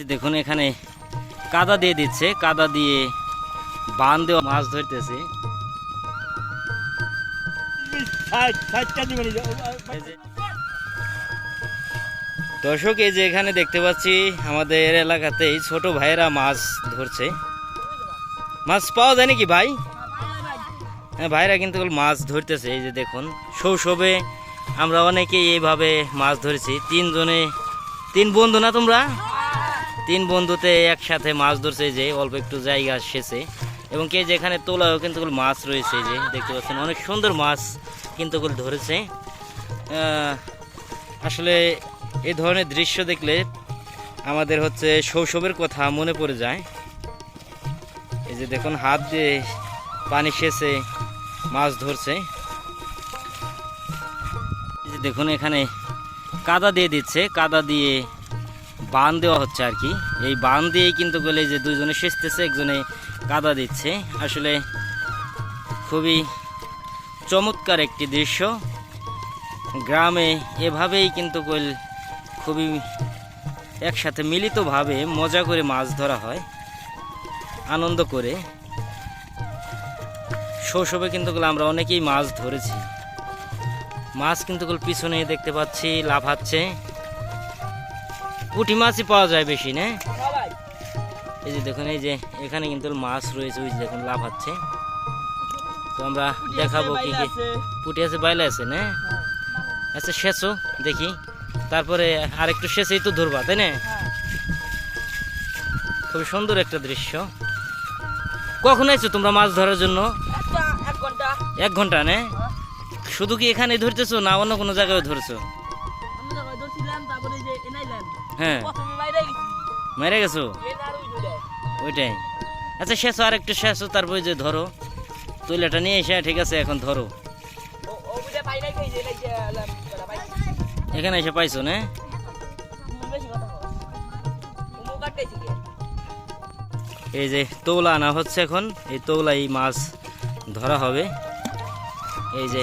যে দেখুন এখানে কাদা দিয়ে দিচ্ছে, কাদা দিয়ে বান দেওয়া মাছ ধরতেছে। দর্শক, এই যে এখানে দেখতে পাচ্ছি, আমাদের এলাকাতেই ছোট ভাইয়েরা মাছ ধরছে। মাছ পাওয়া যায় নাকি ভাই? হ্যাঁ ভাইরা কিন্তু মাছ ধরতেছে, এই যে দেখুন। শৈশবে আমরা অনেকেই এইভাবে মাছ ধরেছি। তিনজনে, তিন বন্ধু না তোমরা? তিন বন্ধুতে একসাথে মাছ ধরছে যে, অল্প একটু জায়গা সেছে এবং কে যেখানে তোলাও কিন্তু মাছ রয়েছে যে, দেখতে পাচ্ছেন, অনেক সুন্দর মাছ কিন্তু ধরেছে। আসলে এই ধরনের দৃশ্য দেখলে আমাদের হচ্ছে শৈশবের কথা মনে পড়ে যায়। এই যে দেখুন, হাত দিয়ে পানি সেচে মাছ ধরছে। দেখুন, এখানে কাদা দিয়ে দিচ্ছে, কাদা দিয়ে বান দেওয়া হচ্ছে আর কি। এই বান দিয়েই কিন্তু গেলে যে দুজনে সেচতেছে, একজনে কাদা দিচ্ছে। আসলে খুবই চমৎকার একটি দৃশ্য। গ্রামে এভাবেই কিন্তু কইল খুবই একসাথে মিলিতভাবে মজা করে মাছ ধরা হয়, আনন্দ করে। শৈশবে কিন্তু আমরা অনেকেই মাছ ধরেছি। মাছ কিন্তু পিছনে দেখতে পাচ্ছি, লাফাচ্ছে। পুঁটি মাছই পাওয়া যায় বেশি না? এই যে দেখুন এই যে এখানে কিন্তু মাছ রয়েছে ওই যে দেখুন লাফাচ্ছে তো আমরা দেখাবো কি কি। পুঁটি আছে বাইলে আছে না? আচ্ছা শেষও দেখি। তারপরে আরেকটু শেষেই তো ধরবা তাই না? খুবই সুন্দর একটা দৃশ্য। কখন আইছো তোমরা মাছ ধরার জন্য? এক ঘণ্টা। এক ঘণ্টা না? শুধু কি এখানে ধরতেছো না অন্য কোনো জায়গায় ধরছো? হ্যাঁ। মেরে গেছো। ওইটাই। আচ্ছা শেষও আর একটু শেষও তারপরে যে ধরো। তৈলাটা নিয়ে এসে ঠিক আছে এখন ধরো। এখানে এসে পাইছো না? এই যে তৌলা আনা হচ্ছে এখন। এই তৌলাই মাছ ধরা হবে। এই যে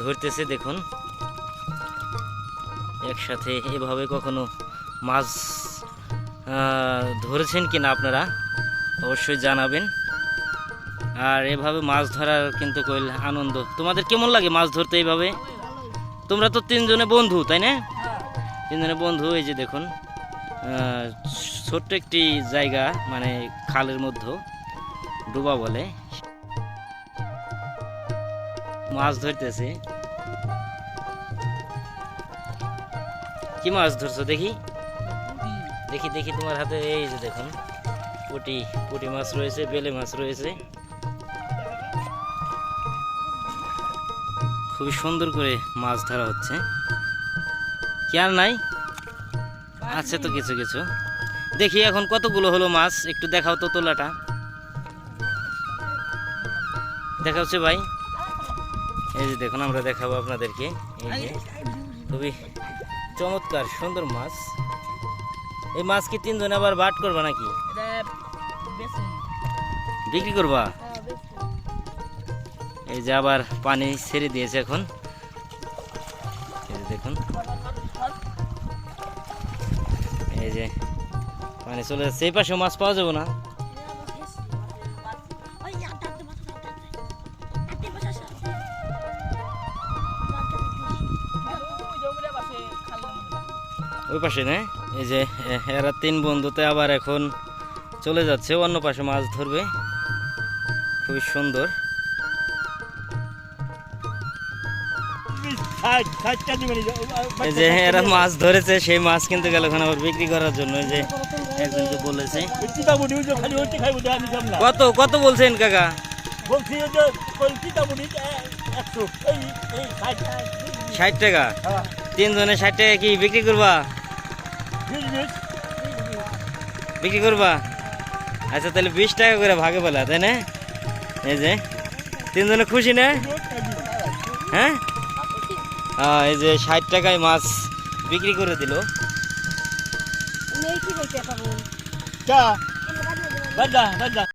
ধরতেছে দেখুন। একসাথে এভাবে কখনো মাছ ধরেছেন কিনা আপনারা? অবশ্যই জানাবেন। আর এভাবে মাছ ধরার কিন্তু কইল আনন্দ। তোমাদের কেমন লাগে মাছ ধরতে এইভাবে? তোমরা তো তিনজনে বন্ধু, তাই না? তিনজনে বন্ধু, এই যে দেখুন ছোট্ট একটি জায়গা মানে খালের মধ্যে, ডুবা বলে। মাছ ধরতেছে। কি মাছ ধরছো? দেখি। দেখি দেখি তোমার হাতে। এই যে দেখুন, পুটি পুটি মাছ রয়েছে, বেলে মাছ রয়েছে। খুবই সুন্দর করে মাছ ধরা হচ্ছে। কি আর নাই? আছে তো কিছু কিছু। দেখি এখন কতগুলো হলো মাছ। একটু দেখাও তো তোলাটা। দেখা হচ্ছে ভাই। এই যে দেখুন, আমরা দেখাবো আপনাদেরকে। এই যে, খুবই চমৎকার সুন্দর মাছ। এই মাছ কি তিনজনে আবার বাট করবা নাকি? বিক্রি করবা? এই যে আবার পানি ছেড়ে দিয়েছে এখন। দেখুন। এই যে পানি চলে যাচ্ছে। এই পাশে মাছ পাওয়া যাবে না? ওই পাশে, না? এই যে এরা তিন বন্ধুতে আবার এখন চলে যাচ্ছে, অন্য পাশে মাছ ধরবে। খুবই সুন্দর। এই যে, এরা মাছ ধরেছে, সেই মাছ কিন্তু গেল ওখানে আবার বিক্রি করার জন্য। যে, একজনকে বলেছে। কত কত বলছেন কাকা? ষাট টাকা? তিনজনে ষাট টাকা কি বিক্রি করবা? বিক্রি করবা? আচ্ছা তাহলে বিশ টাকা করে ভাগে বলা তাই না? এই যে তিনজনে খুশি না? হ্যাঁ? আহ, এই যে ষাট টাকায় মাছ বিক্রি করে দিল। চা বাজা বাজা